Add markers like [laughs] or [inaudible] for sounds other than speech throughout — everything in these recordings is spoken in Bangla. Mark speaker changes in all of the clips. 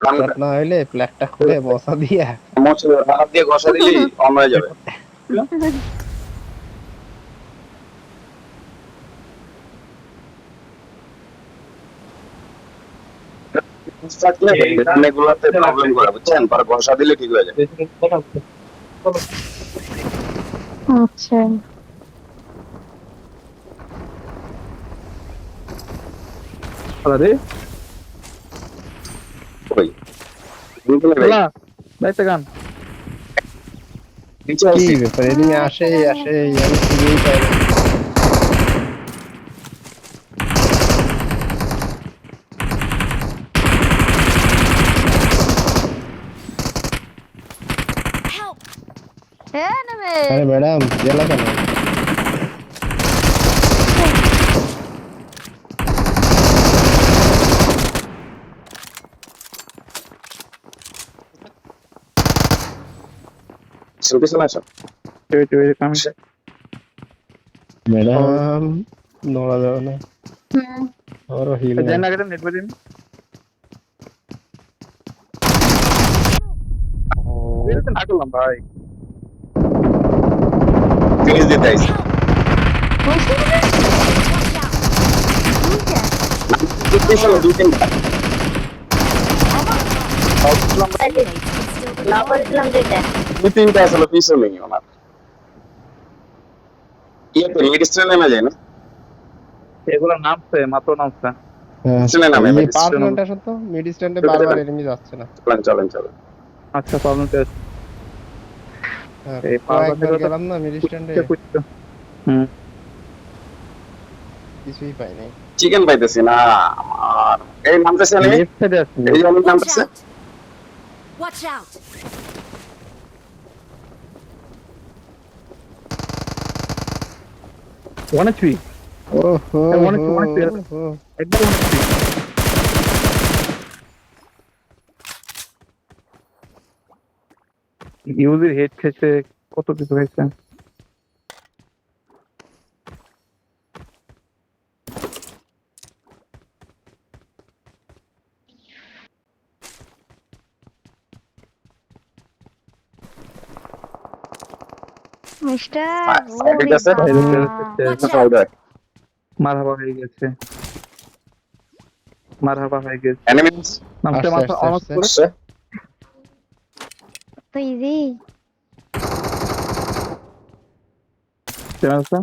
Speaker 1: Shot না হইলে প্ল্যাকটা খুলে [laughs] বসা দিয়া।
Speaker 2: মোচ হাত দিয়ে ঘষা দিলি অন হয়ে যাবে। থাকলে প্রবলেম করে বুঝছেন? পরে ঘষা দিলে ঠিক হয়ে যায়
Speaker 3: আচ্ছা।
Speaker 4: আরে
Speaker 2: ওই নিচে নেবে।
Speaker 4: না বাইতে গান
Speaker 2: নিচে
Speaker 1: কি
Speaker 2: আসি।
Speaker 1: ব্যাপার এদিকে আসে আসে আমি খুঁজেই পাই না।
Speaker 3: হ্যাঁ নেবে
Speaker 1: আরে ম্যাডাম গেলা কেন
Speaker 2: পিছনে পিছনে আসো
Speaker 4: ওয়েট ওয়েট আমি
Speaker 1: ম্যাডাম নড়া যাবে না
Speaker 3: হুম
Speaker 1: আরও হিল
Speaker 4: জান না কেন নেট বেদিন এটা না করলাম ভাই
Speaker 2: ফিনিশ দিতে আইছি পিছনে দুই তিনটা
Speaker 3: না বলছিলাম যেটা
Speaker 2: তিনটা আসলে পিছনে ওনার ইয়েতে মেডিসিনে নেমে যায় না
Speaker 4: এগুলো নামছে মাত্র নামছে
Speaker 2: না,
Speaker 1: মিড স্ট্যান্ডে বারবার এনিমি যাচ্ছে না
Speaker 2: চলেন চলেন চলেন
Speaker 4: আচ্ছা প্রবলেম এই
Speaker 1: কয়েকবার গেলাম না মিড স্ট্যান্ডে
Speaker 4: হুম
Speaker 1: কিছুই পাই নাই
Speaker 2: চিকেন পাইতেছি না আমার এই নামতেছে
Speaker 5: Watch out! Watch out!
Speaker 4: One HP
Speaker 1: ও হো
Speaker 4: হ্যাঁ, অনেক- অনেক পেয়ে-
Speaker 1: হো
Speaker 4: একবার ওয়ান এইচপি হেড খেয়েছে কত কিছু হয়েছে
Speaker 2: হ্যাঁ, side আছে? হয়
Speaker 4: মারহাবা হয়ে গেছে মারহাবা হয়ে গেছে
Speaker 2: এনিমিস
Speaker 4: নামতে মাথা অন
Speaker 1: আসছে।
Speaker 3: তো ইজি
Speaker 4: চেনা আছে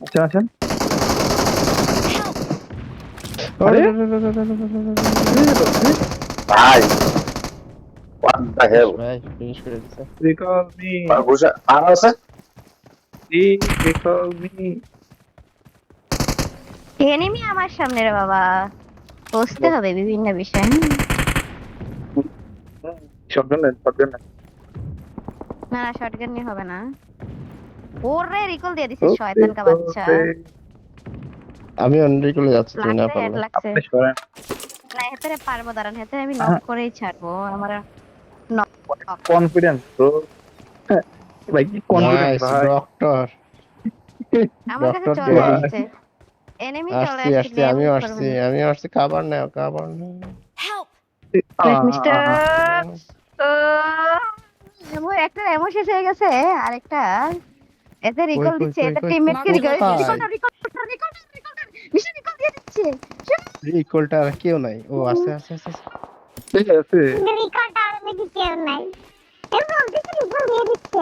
Speaker 4: আচ্ছা আচ্ছা আরে?
Speaker 2: ভাই হোয়াট দ্য হেল
Speaker 1: ভাই ফিনিশ করে দিছে
Speaker 4: রিকল মি
Speaker 2: আর বুঝা আর আছে
Speaker 4: রিকল মি
Speaker 3: এনিমি আমার সামনে রে বাবা। বুঝতে হবে বিভিন্ন বিষয়।
Speaker 4: শটগান নেন শটগান
Speaker 3: না না শটগান নিয়ে হবে না। ওরে রিকল দিয়ে দিছে শয়তান কা বাচ্চা।
Speaker 1: আমি করে যাচ্ছি তুই না
Speaker 3: লাগছে।
Speaker 1: পারলে
Speaker 4: আপনি সরেন।
Speaker 3: না হেতে পারব দাঁড়ান হেতে আমি। নক করেই ছাড়বো। আমার
Speaker 4: কনফিডেন্স ব্রো ভাই কি কনফিডেন্স ভাই
Speaker 1: ডক্টর
Speaker 3: আমার কাছে চলে আসছে এনিমি চলে
Speaker 1: আসছি
Speaker 3: আসছে
Speaker 1: আসছি আমিও আসছি খাবার নাও খাবার নাও
Speaker 5: Help!
Speaker 3: মিস্টার এমন একটা এমন শেষ হয়ে গেছে আরেকটা এতে রিকল দিচ্ছে এটা
Speaker 1: কই,
Speaker 3: টিমমেট কে
Speaker 1: কই, recall?
Speaker 3: Recall recall recall recall mission recall দিয়ে দিচ্ছে
Speaker 1: ইকুয়ালটা আর কেউ নাই ও আছে আছে আছে আছে।
Speaker 4: ঠিক আছে
Speaker 6: রিকলটা আর নাকি কেউ নাই। এ বলতেছে রিকল দিয়ে দিচ্ছে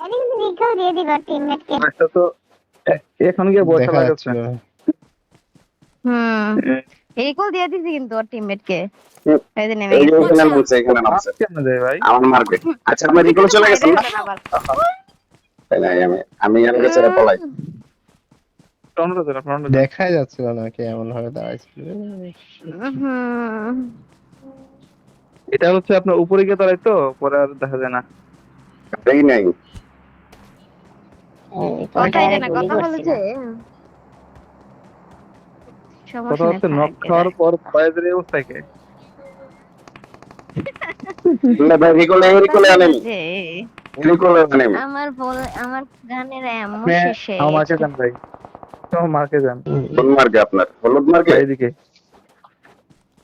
Speaker 6: আর এদিকে রিকল দিয়ে দিল টিমমেটকে
Speaker 4: এটা তো এখন গিয়ে বসে
Speaker 1: দেখা
Speaker 4: লাগাচ্ছে
Speaker 1: যাচ্ছে।
Speaker 3: হুম। রিকল দিয়ে দিচ্ছে কিন্তু ওর টিমমেট কে এই যে নেমে
Speaker 2: এই যে
Speaker 3: গেছে।
Speaker 2: এখানে নামছে এখানে নামছে
Speaker 4: কেমন যায় ভাই?
Speaker 2: আমার মারবে। আচ্ছা রিকলে চলে তাই আমি আমি পলাই?
Speaker 1: দেখাই যাচ্ছিল না কে এমন ভাবে দাঁড়াইছিল
Speaker 4: এটা হচ্ছে আপনার উপরে গিয়ে দাঁড়াই তো পরে আর দেখা যায় না।
Speaker 2: এই নাই।
Speaker 3: কথাই কথা বলেছে
Speaker 4: কথা হচ্ছে নক খাওয়ার পর কয়েদের এই অবস্থায় কে?
Speaker 2: না ভাই রিকলে রিকলে আনেনি।
Speaker 3: যে
Speaker 2: রিকলে
Speaker 3: আমার বল আমার গানের এমন
Speaker 4: আপনি
Speaker 3: শেষে
Speaker 4: আমার মার্কে যান ভাই। আমার মার্কে যান
Speaker 2: কোন মার্কে আপনার হলুদ মার্কে
Speaker 4: এইদিকে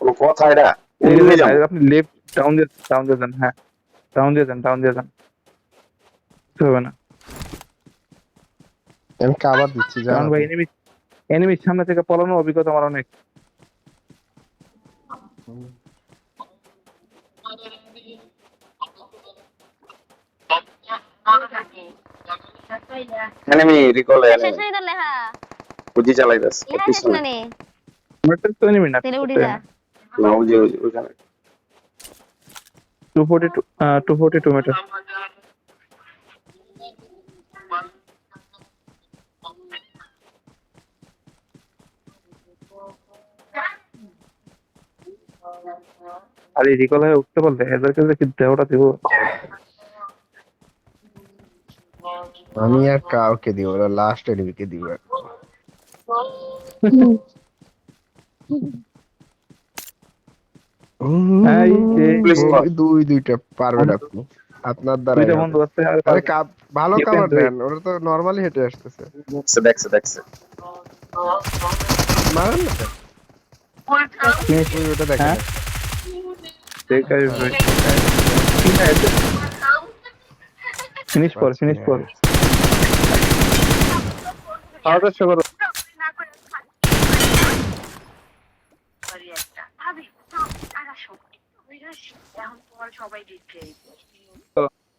Speaker 2: কোনো কথা এটা।
Speaker 4: আপনি লেফট ডাউন দিয়ে ডাউন দিয়ে যান হ্যাঁ। ডাউন দিয়ে যান ডাউন দিয়ে যান। হবে না।
Speaker 1: আমি কাবার দিচ্ছি জানো
Speaker 4: ভাই এনিমি এনিমির সামনে থেকে পলানোর অভিজ্ঞতা আমার অনেক।
Speaker 3: শেষ হয়ে
Speaker 2: বুঝি চালাইতাছে পিছনে।
Speaker 4: তো এনিমি না।
Speaker 3: তেলে উঠে যা।
Speaker 2: না ওই যে ওইখানে
Speaker 4: two forty two two forty two metre আর এই রিকল হয়ে উঠতে পারলে এদেরকে কি দেহটা দিব?
Speaker 1: আমি আর কাউকে দিব লাস্ট এনিমিকে দিব [laughs]
Speaker 4: এই যে
Speaker 2: Please
Speaker 1: ওই দুই দুইটা পারবেন আপনি। আপনার দ্বারা
Speaker 4: দুইটা বন্ধু আছে আরে
Speaker 1: কাপ ভালো কাভার. দেন ওরা তো নরমালি হেঁটে আসতেছে।
Speaker 2: দেখছে দেখছে দেখছে।
Speaker 1: মারেন না ওটা দেখেন।
Speaker 4: হ্যাঁ? ফিনিশ কর ফিনিশ কর। খাওয়া চেষ্টা করো।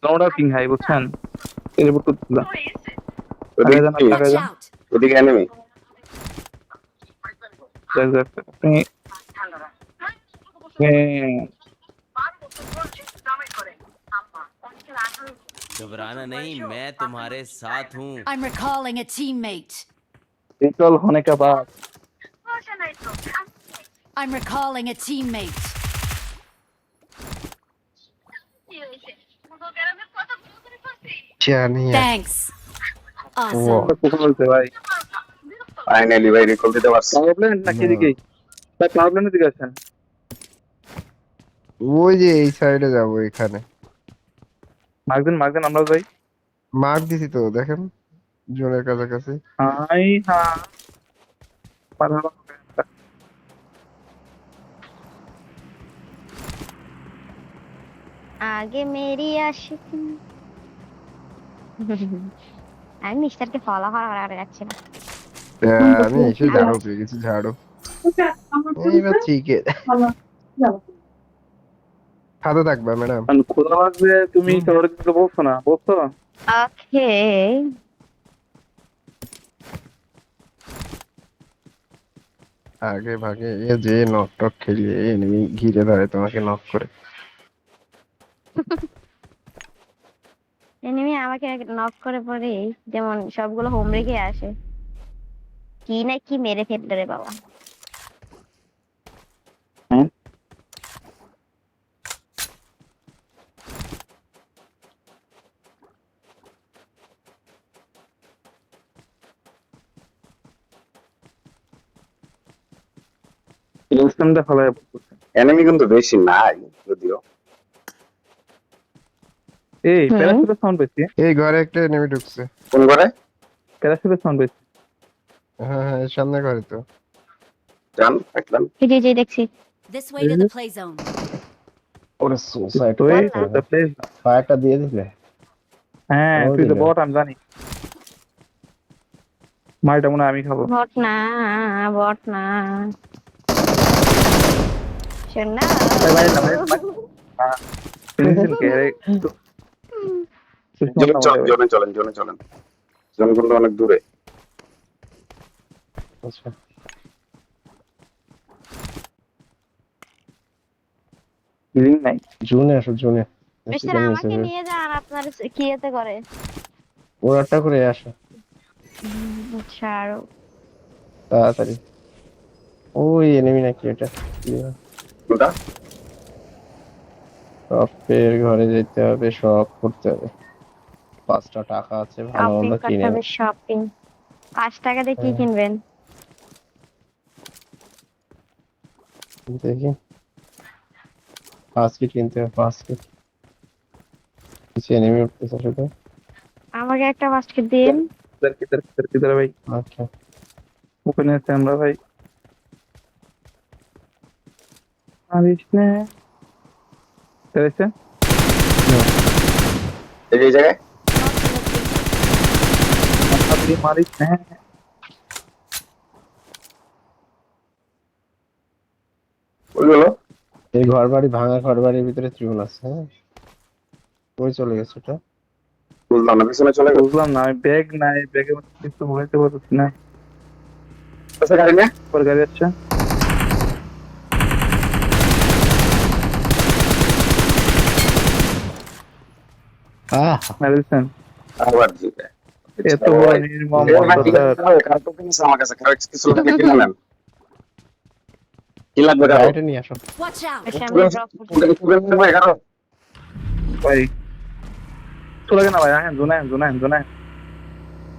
Speaker 4: তোমরা কিং হাই বুঝছেন এর উপর তো দিলাম
Speaker 2: ওদিকে
Speaker 4: আগে জানা,
Speaker 2: কি?
Speaker 4: আগে
Speaker 5: Watch
Speaker 4: জানা।
Speaker 5: out!
Speaker 2: ওদিকে enemy
Speaker 4: দেখ, দেখ, দেখ। আপনি- হ্যাঁ,
Speaker 7: घबराना नहीं मैं तुम्हारे साथ हूँ
Speaker 5: I'm recalling a teammate.
Speaker 4: recall होने के बाद
Speaker 5: I'm recalling a teammate.
Speaker 1: জানি।
Speaker 5: Thanks. Awesome.
Speaker 4: কোথাও বলতে ভাই।
Speaker 2: ফাইনালি ভাই রিকল দিতে পারছি।
Speaker 4: পাওয়ার নাকি এদিকে? ভাই পাওয়ার দিকে আছেন?
Speaker 1: ওই যে এই সাইডে যাব এখানে।
Speaker 4: আমরা যাই।
Speaker 1: মার্ক দিছি তো দেখেন। জোনের কাছাকাছি।
Speaker 4: হাই হ্যাঁ।
Speaker 3: আগে মেরি আশিক। [laughs] আমি মিস্টারকে ফলো করা যাচ্ছি না।
Speaker 1: আমি এসে ঝাড়ু পেয়ে গেছি ঝাড়ু। এইবার চিকে হাতে থাকবে ম্যাডাম।
Speaker 4: খোলা লাগবে তুমি কারোর দিতে বলছো না বলছো
Speaker 3: ওকে।
Speaker 1: আগে ভাগে এ যে নক টক খেলিয়ে এনিমি ঘিরে ধরে তোমাকে নক করে।
Speaker 3: এনিমি আমাকে নক করে পরে যেমন সবগুলো হোম রেখে আসে। কি না কি মেরে ফেললে রে বাবা।
Speaker 4: ফলো
Speaker 2: enemy কিন্তু বেশি নাই যদিও।
Speaker 4: এই
Speaker 3: হুম।
Speaker 4: প্যারাশুটের সাউন্ড
Speaker 1: এই ঘরে একটা এনিমি ঢুকছে।
Speaker 2: কোন করে
Speaker 4: প্যারাশুটের সাউন্ড
Speaker 1: হ্যাঁ হ্যাঁ সামনে ঘরে তো।
Speaker 2: জান দেখলাম
Speaker 3: এই যে- যে দেখছি।
Speaker 5: This way to the play zone.
Speaker 1: ওরে সুসাইড
Speaker 4: তো প্লেস
Speaker 1: ফায়ারটা দিয়ে দিলে?
Speaker 4: হ্যাঁ তুই তো। বট আমি জানি। মালটা মনে হয় আমি খাব।
Speaker 3: বট না বট না। শোন না।
Speaker 4: ভাই, ভাই, ভাই, [laughs] ভাই। হ্যাঁ, ফিনিশিং কে রে? তো-
Speaker 2: জোনে চলেন জোনে চলেন। জোনে কিন্তু অনেক দূরে।
Speaker 1: আচ্ছা।
Speaker 4: Healing নাই।
Speaker 1: জুনে আসো জুনে
Speaker 3: মিস্টার আমাকে নিয়ে যান আপনার কি করে?
Speaker 1: ওরাটা করে আসো।
Speaker 3: ছাড়ো
Speaker 1: তাড়াতাড়ি। ওই এনিমি নাকি এটা?
Speaker 2: কোনটা?
Speaker 1: ঘরে যেতে হবে সব করতে হবে। পাঁচটা টাকা আছে ভালো
Speaker 3: করতে
Speaker 1: কিনে
Speaker 3: হবে শপিং পাঁচ টাকা দিয়ে কি
Speaker 1: হ্যাঁ।
Speaker 3: কিনবেন?
Speaker 1: দেখি। পাঁচ কিট কিনতে হবে পাঁচ কিট কিছু এনিমি উঠতেছে শুধু।
Speaker 3: আমাকে একটা বাস্কেট দিন।
Speaker 4: কিধার কিধার কিধার কিধার ভাই।
Speaker 1: আচ্ছা।
Speaker 4: ওখানে আছে আমরা ভাই। মারিস না পেরেছে
Speaker 2: এই জায়গায়?
Speaker 4: মারিস না
Speaker 2: ওইগুলো
Speaker 1: এই ঘর বাড়ি ভাঙা ঘর বাড়ির ভিতরে ত্রিভুল আছে হ্যাঁ? ওই চলে গেছে ওটা?
Speaker 2: বুঝলাম না পিছনে চলে গেল
Speaker 4: বুঝলাম না আমি ব্যাগ নাই ব্যাগের মধ্যে কিছু বলতে পারছি না।
Speaker 2: আছে গাড়ি নিয়ে
Speaker 4: পর গাড়ি আসছে
Speaker 1: আহ।
Speaker 4: মারিছেন
Speaker 2: আবার জিতে।
Speaker 4: এত বড় নির্মম
Speaker 2: এ ভাই, ঠিক
Speaker 4: অত্যাচার।
Speaker 2: আছে, কার টোকেন আছে আমার কাছে কিছু নেন কি লাগবে
Speaker 1: কারও নিয়ে আসো
Speaker 5: Watch out!
Speaker 3: এসে আমি
Speaker 4: ভাই হ্যাঁ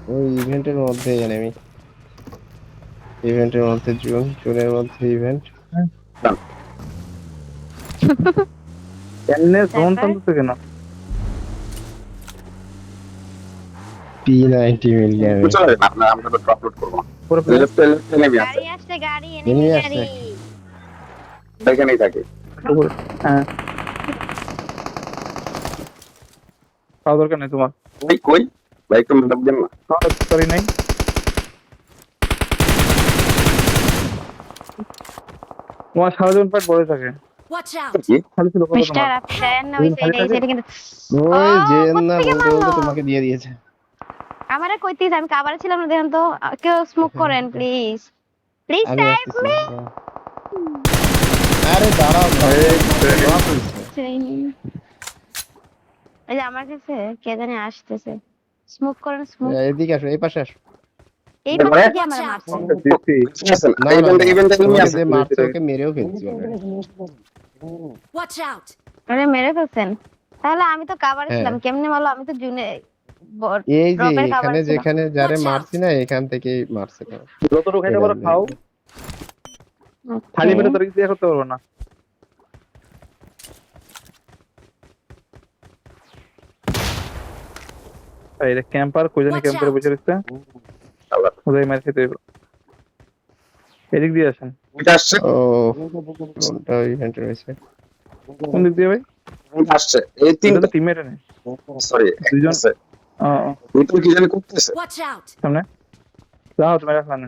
Speaker 1: ওই ইভেন্টের মধ্যে এনিমি ইভেন্টের মধ্যে জুন জুনের মধ্যে ইভেন্ট
Speaker 4: এমনি জোন কেন
Speaker 1: পি নাইনটি মিলিয়ন
Speaker 2: চলে যাবেন আপনার আমরা তো আপলোড করব
Speaker 4: পুরো
Speaker 2: আছে
Speaker 3: গাড়ি আসছে গাড়ি
Speaker 1: এনিমি
Speaker 3: এনিমি
Speaker 1: আসছে।
Speaker 3: গাড়ি
Speaker 2: এখানেই থাকে।
Speaker 4: হ্যাঁ। দরকার নেই তোমার।
Speaker 2: কই কই? ভাই একটু মন্তব্য দেন না।
Speaker 4: করি নাই। তোমার সারা জীবন পেট থাকে।
Speaker 3: না
Speaker 1: না তোমাকে দিয়ে দিয়েছে।
Speaker 3: আমারে কইতিস আমি কাবারে ছিলাম না দেখেন তো কেউ স্মোক করেন প্লিজ প্লিজ টাইপ মি।
Speaker 1: আরে দাঁড়াও।
Speaker 4: এই,
Speaker 3: এই যে আমার কাছে কে জানি আসতেছে। স্মোক করেন স্মোক
Speaker 1: এদিকে আসো এই পাশে আসো।
Speaker 3: এই পাশে আমার মারছে?
Speaker 4: দিচ্ছি।
Speaker 1: না তোমাকে
Speaker 2: আছে
Speaker 1: যে মারছে ওকে মেরেও ফেলছি।
Speaker 5: Watch out!
Speaker 3: আরে মেরে ফেলছেন। তাহলে আমি তো কাবারে
Speaker 1: হ্যাঁ।
Speaker 3: ছিলাম কেমনে মারলো? আমি তো জুনে
Speaker 1: এই যে এখানে যেখানে যারে মারছি না এখান থেকেই মারছে।
Speaker 4: যতটুকু খাইতে পারো খাও। খালি পেটে তোর কিছু করতে পারব না। এই রে ক্যাম্পার কই জানি ক্যাম্পারে বসে
Speaker 2: আবার
Speaker 4: ওদের মার খেতে হইব। এদিক দিয়ে আসেন।
Speaker 2: এটা আসছে।
Speaker 1: ও কোনটা ইভেন্ট রয়েছে।
Speaker 4: কোন দিক দিয়ে ভাই?
Speaker 2: আসছে। এই
Speaker 4: এটা
Speaker 2: তিনটা
Speaker 4: নেই।
Speaker 2: সরি
Speaker 4: দুইজন।
Speaker 2: ভিতরে কি জানি করতেছে!
Speaker 4: সামনে। যাও তুমি রাখলাম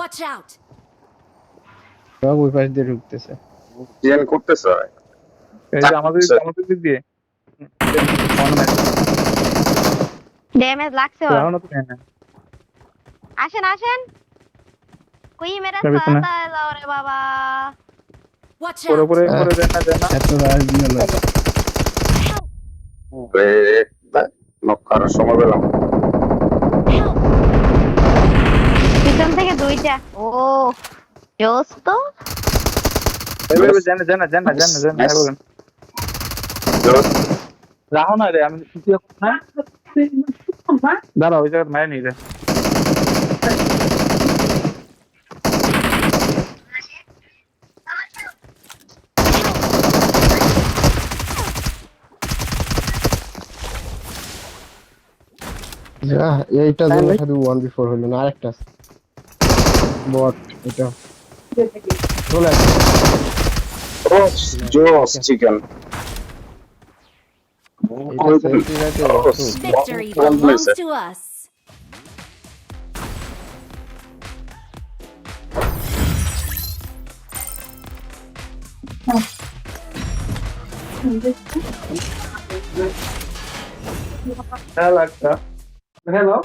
Speaker 5: Watch out!
Speaker 1: সব ওই পাশ দিয়ে ঢুকতেছে।
Speaker 2: কি জানি করতেছে?
Speaker 4: এই যে আমাদের আমাদের দিক দিয়ে।
Speaker 3: ড্যামেজ লাগছে ওর।
Speaker 4: যাও না তো
Speaker 3: আসেন আসেন। কুই মেরা
Speaker 4: তবে শোনা।
Speaker 3: রে বাবা।
Speaker 4: দেন না দেন না।
Speaker 1: এত না
Speaker 2: নক করার সময় পেলাম
Speaker 3: পিছন থেকে দুইটা। ও জোস তো
Speaker 4: জানা জানা জানা জানা জানা রাহো না রে আমি কিছু না? দাঁড়া ওই জায়গায় মায়ের নিয়ে
Speaker 1: যা এইটা জন্য শুধু ওয়ান বি ফোর হলো না আরেকটা বট এটা চলে আসছে
Speaker 2: ও জোস চিকেন
Speaker 1: এটা সেন্ট্রি রাইতে
Speaker 5: Victory
Speaker 2: One
Speaker 5: belongs
Speaker 2: place.
Speaker 5: to us.
Speaker 4: Hello একটা Hello.